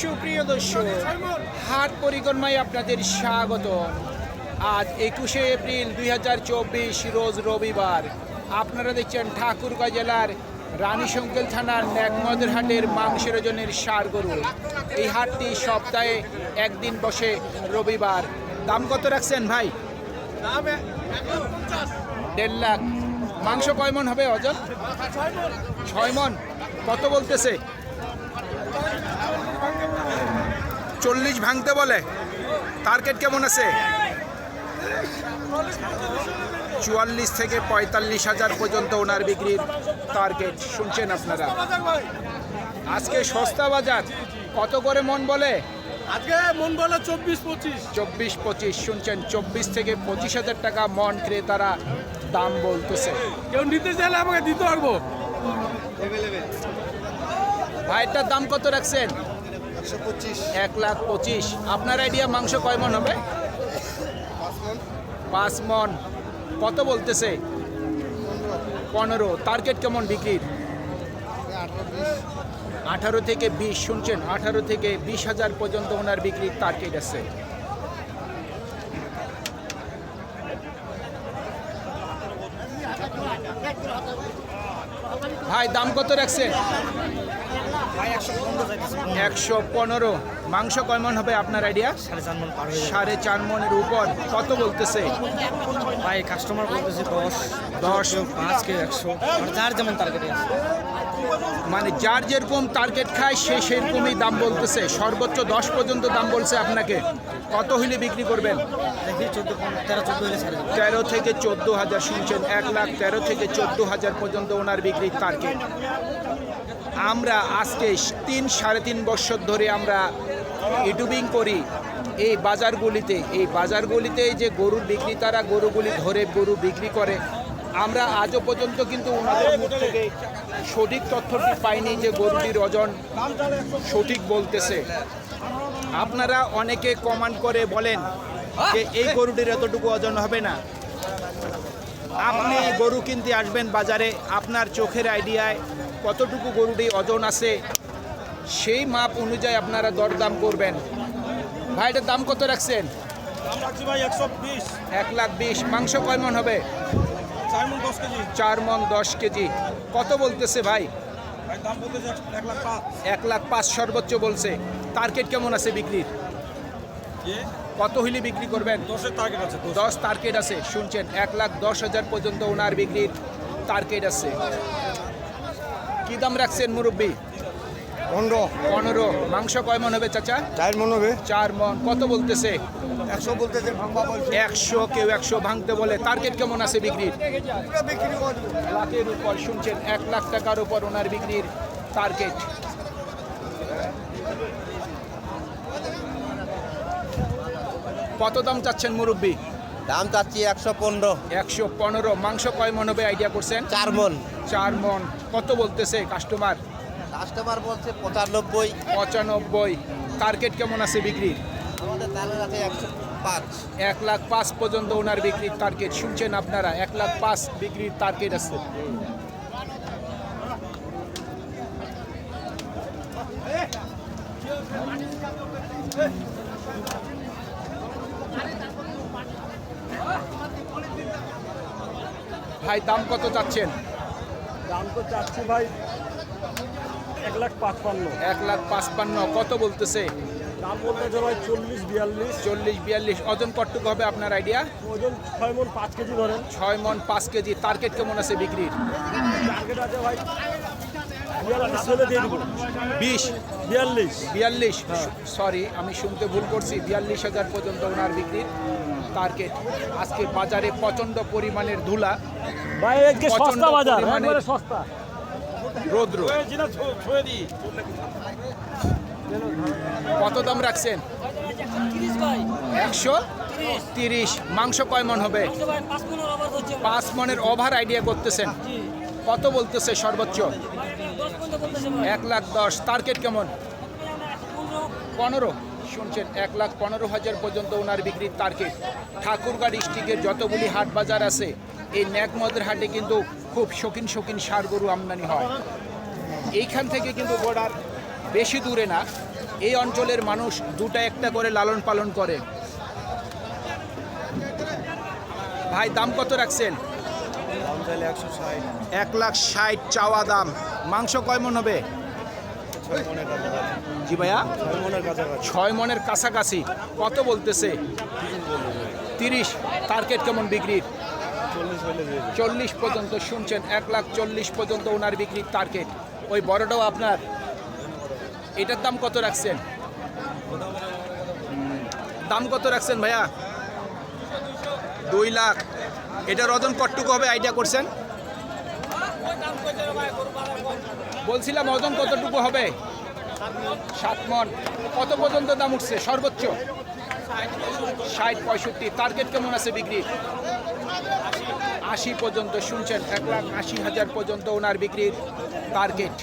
সুপ্রিয় দর্শক হাট পরিক্রমায় আপনাদের স্বাগত আজ একুশে এপ্রিল দুই হাজার চব্বিশ রোজ রবিবার। আপনারা দেখছেন ঠাকুরগাঁ জেলার রানীশঙ্কেল থানার ন্যাকমদের হাটের মাংসের ওজনের সার গরু। এই হাটটি সপ্তাহে একদিন বসে রবিবার। দাম কত রাখছেন ভাই? দেড় লাখ। মাংস কয় মন হবে অজন ছয় মন। কত বলতেছে? চল্লিশ ভাঙতে বলে। টার্গেট কেমন আছে? চুয়াল্লিশ থেকে পঁয়তাল্লিশ হাজার পর্যন্ত ওনার বিক্রির টার্গেট শুনছেন আপনারা? আজকে সস্তা বাজার কত করে মন বলে? আজকে মন বলে চব্বিশ পঁচিশ। চব্বিশ পঁচিশ শুনছেন? চব্বিশ থেকে পঁচিশ হাজার টাকা মন ক্রেতারা দাম বলতেছে। কেউ নিতে চাইলে আমাকে দিতে পারব। ভাইটার দাম কত রাখছেন? এক লাখ পঁচিশ। আপনার আইডিয়া মাংস কয় মন হবে? পাঁচ মন। কত বলতেছে? পনেরো। টার্গেট কেমন বিক্রির? আঠারো থেকে বিশ। শুনছেন আঠারো থেকে বিশ হাজার পর্যন্ত ওনার বিক্রির টার্গেট আছে। ভাই দাম কত রাখছেন? একশো পনেরো মাংস কয় মন হবে আপনার আইডিয়া সাড়ে চার মন সাড়ে চার মনের উপর। কত বলতেছে? ভাই কাস্টমার বলতেছে দশ। দশ। পাঁচ কেউ একশো। যার যেমন টার্গেটে মানে যার যেরকম টার্গেট খায় সে সেরকমই দাম বলতেছে। সর্বোচ্চ দশ পর্যন্ত দাম বলছে আপনাকে। কত হইলে বিক্রি করবেন? তেরো থেকে চোদ্দ হাজার শুনছেন এক লাখ তেরো থেকে চোদ্দ হাজার পর্যন্ত ওনার বিক্রির টার্গেট আমরা আজকে তিন সাড়ে তিন বছর ধরে আমরা ইউটিউবিং করি। এই বাজারগুলিতে এই বাজারগুলিতে যে গরুর বিক্রেতারা গরুগুলি ধরে, গরু বিক্রি করে, আমরা আজও পর্যন্ত কিন্তু ওনাদের মুখ থেকে সঠিক তথ্যটি পাইনি যে গরুটির ওজন সঠিক বলতেছে। আপনারা অনেকে কমান্ড করে বলেন যে এই গরুটির এতটুকু ওজন হবে না। আপনি গরু কিনতে আসবেন বাজারে, আপনার চোখের আইডিয়ায় কতটুকু গরুটি ওজন আছে সেই মাপ অনুযায়ী আপনারা দরদাম করবেন। ভাই এটার দাম কত রাখছেন? এক লাখ বিশ। মাংস কয় মন হবে? চার মন দশ কেজি। কত বলতেছে ভাই? এক লাখ পাঁচ। সর্বোচ্চ বলছে। টার্গেট কেমন আছে বিক্রির? কত হইলে বিক্রি করবেন? দশের টার্গেট আছে দশ। দশ টার্গেট আছে। শুনছেন এক লাখ দশ হাজার পর্যন্ত ওনার বিক্রির টার্গেট আছে। কি দাম রাখছেন মুরব্বী? পনেরো। পনেরো। মাংস কয় মন হবে চাচা? চার মন হবে। চার মন। কত বলতেছে? একশো বলতেছে একশো কেউ একশো ভাঙতে বলে। টার্গেট কেমন আছে বিক্রির? লাখের উপর শুনছেন এক লাখ টাকার উপর ওনার বিক্রির টার্গেট। কত দাম চাচ্ছেন মুরব্বী? দাম চাচ্ছি একশো পনেরো। একশো পনেরো। মাংস কয় মন হবে আইডিয়া করছেন? চার মন। চার মন। কত বলতেছে কাস্টমার কাস্টমার বলছে পঁচানব্বই। পঁচানব্বই। টার্গেট কেমন আছে বিক্রির? আমাদের আছে একশো পাঁচ। এক লাখ পাঁচ পর্যন্ত ওনার বিক্রির টার্গেট শুনছেন আপনারা এক লাখ পাঁচ বিক্রির টার্গেট আছে। ভাই দাম কত চাচ্ছেন? দাম তো চাচ্ছি ভাই এক লাখ পাঁচপান্ন। এক লাখ পাঁচপান্ন কত বলতেছে? দাম বলতেছে ভাই চল্লিশ বিয়াল্লিশ। চল্লিশ বিয়াল্লিশ ওজন কটটুকু হবে আপনার আইডিয়া ওজন ছয় মন পাঁচ কেজি ধরেন। ছয় মন পাঁচ কেজি টার্গেট কেমন আছে বিক্রির? টার্গেট আছে ভাই বিশ? বিয়াল্লিশ। বিয়াল্লিশ? সরি আমি শুনতে ভুল করছি। বিয়াল্লিশ হাজার পর্যন্ত ওনার বিক্রির টার্গেট আজকে বাজারে প্রচণ্ড পরিমাণের ধুলা। ভাই আজকে সস্তা বাজার একবারে সস্তা। রৌদ্র। কত দাম রাখছেন? একশো তিরিশ। মাংস কয় মন হবে? পাঁচ মনের ওভার আইডিয়া করতেছেন। কত বলতেছে সর্বোচ্চ? এক লাখ দশ। টার্গেট কেমন? পনেরো। শুনছেন এক লাখ পনেরো হাজার পর্যন্ত ওনার বিক্রির টার্গেট ঠাকুরগাঁ ডিস্ট্রিক্টের যতগুলি হাট বাজার আছে এই ন্যাকমদের হাটে কিন্তু খুব শৌখিন শৌখিন সার গরু আমদানি হয়। এইখান থেকে কিন্তু বর্ডার বেশি দূরে না এই অঞ্চলের মানুষ দুটা একটা করে লালন পালন করে। ভাই দাম কত রাখছেন? এক লাখ ষাট চাওয়া দাম। মাংস কয় মন হবে? জি ভাইয়া? ছয় মনের কাছাকাছি। ছয় মনের কাছাকাছি। কত বলতেছে? তিরিশ। টার্গেট কেমন বিক্রির? চল্লিশ পর্যন্ত শুনছেন এক লাখ চল্লিশ পর্যন্ত ওনার বিক্রির টার্গেট ওই বড়টাও আপনার? এটার দাম কত রাখছেন? দাম কত রাখছেন ভাইয়া? দুই লাখ। এটার ওজন কতটুকু হবে আইডিয়া করছেন? বলছিলাম ওজন কতটুকু হবে? সাত মন। কত পর্যন্ত দাম উঠছে? সর্বোচ্চ? ষাট, পঁয়ষট্টি। টার্গেট কেমন আছে বিক্রির? আশি পর্যন্ত শুনছেন। এক লাখ আশি হাজার পর্যন্ত ওনার বিক্রির টার্গেট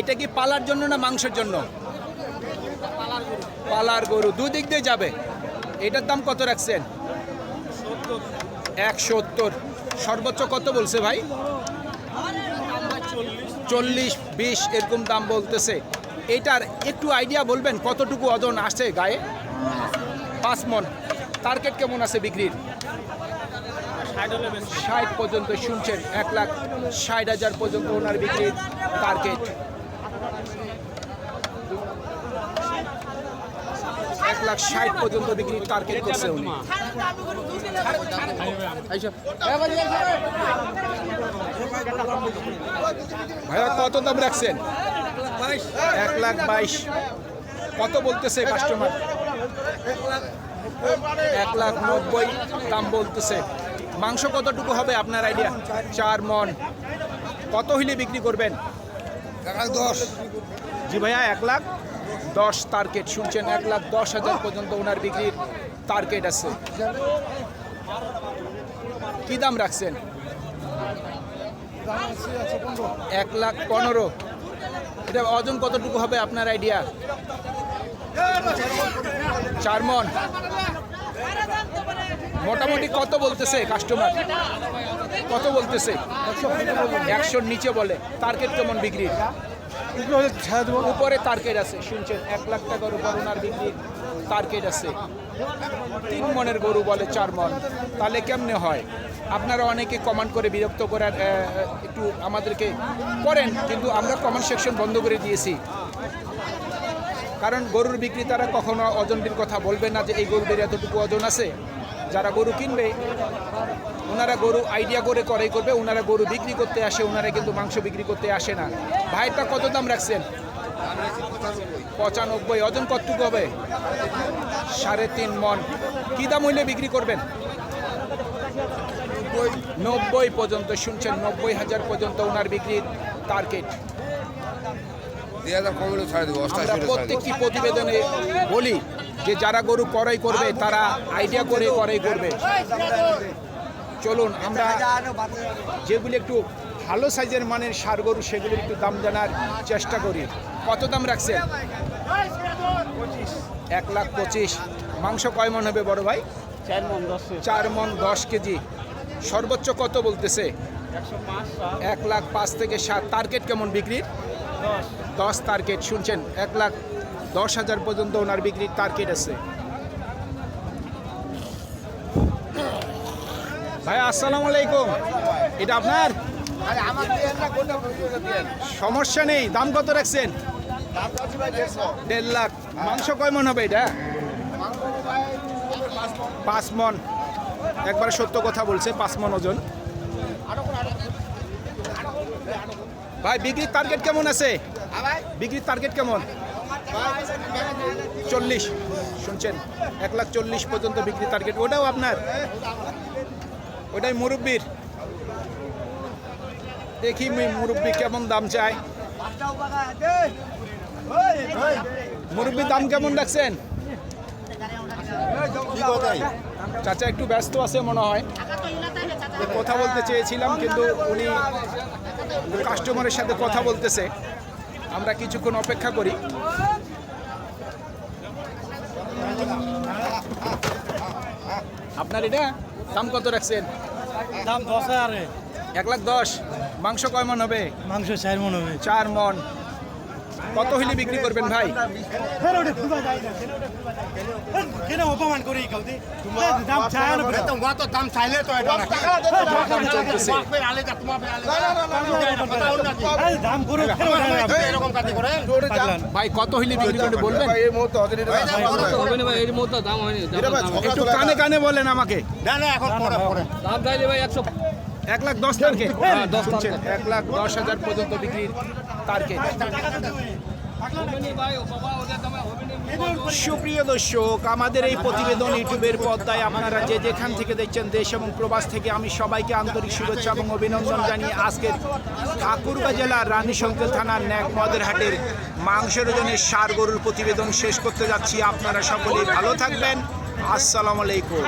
এটা কি পালার জন্য না মাংসের জন্য? পালার গরু। দুদিক দিয়ে যাবে। এটার দাম কত রাখছেন? এক সত্তর। সর্বোচ্চ কত বলছে ভাই? চল্লিশ, বিশ, এরকম দাম বলতেছে। এটার একটু আইডিয়া বলবেন, কতটুকু ওজন আসে গায়ে? পাঁচ মন। টার্গেট কেমন আছে বিক্রির? ষাট পর্যন্ত শুনছেন, এক লাখ ষাট হাজার পর্যন্ত ওনার বিক্রির টার্গেট এক লাখ ষাট পর্যন্ত বিক্রির টার্গেট করছে উনি। ভাইয়া কত দাম রাখছেন? এক লাখ বাইশ। কত বলতেছে কাস্টমার এক লাখ নব্বই দাম বলতেছে। মাংস কতটুকু হবে আপনার আইডিয়া চার মন। কত হইলে বিক্রি করবেন? দশ। জি ভাইয়া এক লাখ। দশ টার্গেট শুনছেন, এক লাখ দশ হাজার পর্যন্ত ওনার বিক্রির টার্গেট আছে। কি দাম রাখছেন? এক লাখ পনেরো। এটা ওজন কতটুকু হবে আপনার আইডিয়া চার মন মোটামুটি কত বলতেছে কাস্টমার কত বলতেছে? একশোর নিচে বলে। টার্গেট কেমন বিক্রির? উপরে টার্গেট আছে, শুনছেন? এক লাখ টাকার উপর ওনার বিক্রি টার্গেট আছে। তিন মনের গরু বলে চার মন। তাহলে কেমনে হয়? আপনারা অনেকে কমান্ড করে বিরক্ত করার একটু আমাদেরকে করেন, কিন্তু আমরা কমেন্ট সেকশন বন্ধ করে দিয়েছি। কারণ গরুর বিক্রেতারা কখনো ওজনটির কথা বলবে না যে এই গরুটির এতটুকু ওজন আছে। যারা গরু কিনবে ওনারা গরু আইডিয়া করে করে করবে ওনারা গরু বিক্রি করতে আসে ওনারা কিন্তু মাংস বিক্রি করতে আসে না। ভাইটা কত দাম রাখছেন? পঁচানব্বই ওজন কতটুকু হবে? সাড়ে তিন মন। কি দাম হইলে বিক্রি করবেন? নব্বই পর্যন্ত শুনছেন নব্বই হাজার পর্যন্ত ওনার বিক্রির টার্গেট প্রত্যেকটি প্রতিবেদনে বলি যে যারা গরু ক্রয় করবে তারা আইডিয়া করে ক্রয় করবে। চলুন আমরা যেগুলি একটু ভালো সাইজের মানের সার গরু সেগুলির একটু দাম জানার চেষ্টা করি। কত দাম রাখছেন? এক লাখ পঁচিশ। মাংস কয় মন হবে বড় ভাই? চার মন দশে মন কেজি। সর্বোচ্চ কত বলতেছে? এক লাখ পাঁচ থেকে সাত। টার্গেট কেমন বিক্রির? দশ টার্গেট। শুনছেন এক লাখ দশ হাজার পর্যন্ত ওনার বিক্রির টার্গেট আছে। ভাই আসসালামু আলাইকুম। এটা আপনার? সমস্যা নেই দাম কত রাখছেন? দেড় লাখ। মাংস কয় মন হবে এটা? পাঁচ মন। একবার সত্য কথা বলছে পাঁচ মন ওজন। ভাই বিক্রির টার্গেট কেমন আছে? বিক্রির টার্গেট কেমন? চল্লিশ। শুনছেন? এক লাখ চল্লিশ পর্যন্ত বিক্রির টার্গেট ওটাও আপনার? ওটাই মুরব্বীর। দেখি মুরব্বি কেমন দাম চায়। মুরব্বির দাম কেমন রাখছেন? চাচা একটু ব্যস্ত আছে মনে হয়। কথা বলতে চেয়েছিলাম, কিন্তু উনি কাস্টমারের সাথে কথা বলতেছে। আমরা কিছুক্ষণ অপেক্ষা করি। আপনার এটা? দাম কত রাখছেন? দাম দশ হাজারে। এক লাখ দশ। মাংস কয় মন হবে? মাংস চার মন হবে। চার মন। কত হইলে বিক্রি করবেন ভাই কেন অপমান করি কাউদি দাম চায় না দাম চাইলে তো এটা দাম চলতেছে দাম করে এরকম কাটি করে ভাই কত হইলে বিক্রি করবে বলবেন একটু কানে কানে বলেন আমাকে না না এখন পরে পরে দাম চাইলে ভাই একশো এক লাখ দশ শুনছেন এক লাখ দশ হাজার পর্যন্ত বিক্রির টার্গেট সুপ্রিয় দর্শক, আমাদের এই প্রতিবেদন ইউটিউবের পর্দায় আপনারা যে যেখান থেকে দেখছেন দেশ এবং প্রবাস থেকে আমি সবাইকে আন্তরিক শুভেচ্ছা এবং অভিনন্দন জানিয়ে আজকের ঠাকুরগাঁ জেলার রানীশঙ্কেল থানার ন্যাক মদের হাটের মাংসের ওজনের সার গরুর প্রতিবেদন শেষ করতে যাচ্ছি। আপনারা সকলেই ভালো থাকবেন। আসসালামু আলাইকুম।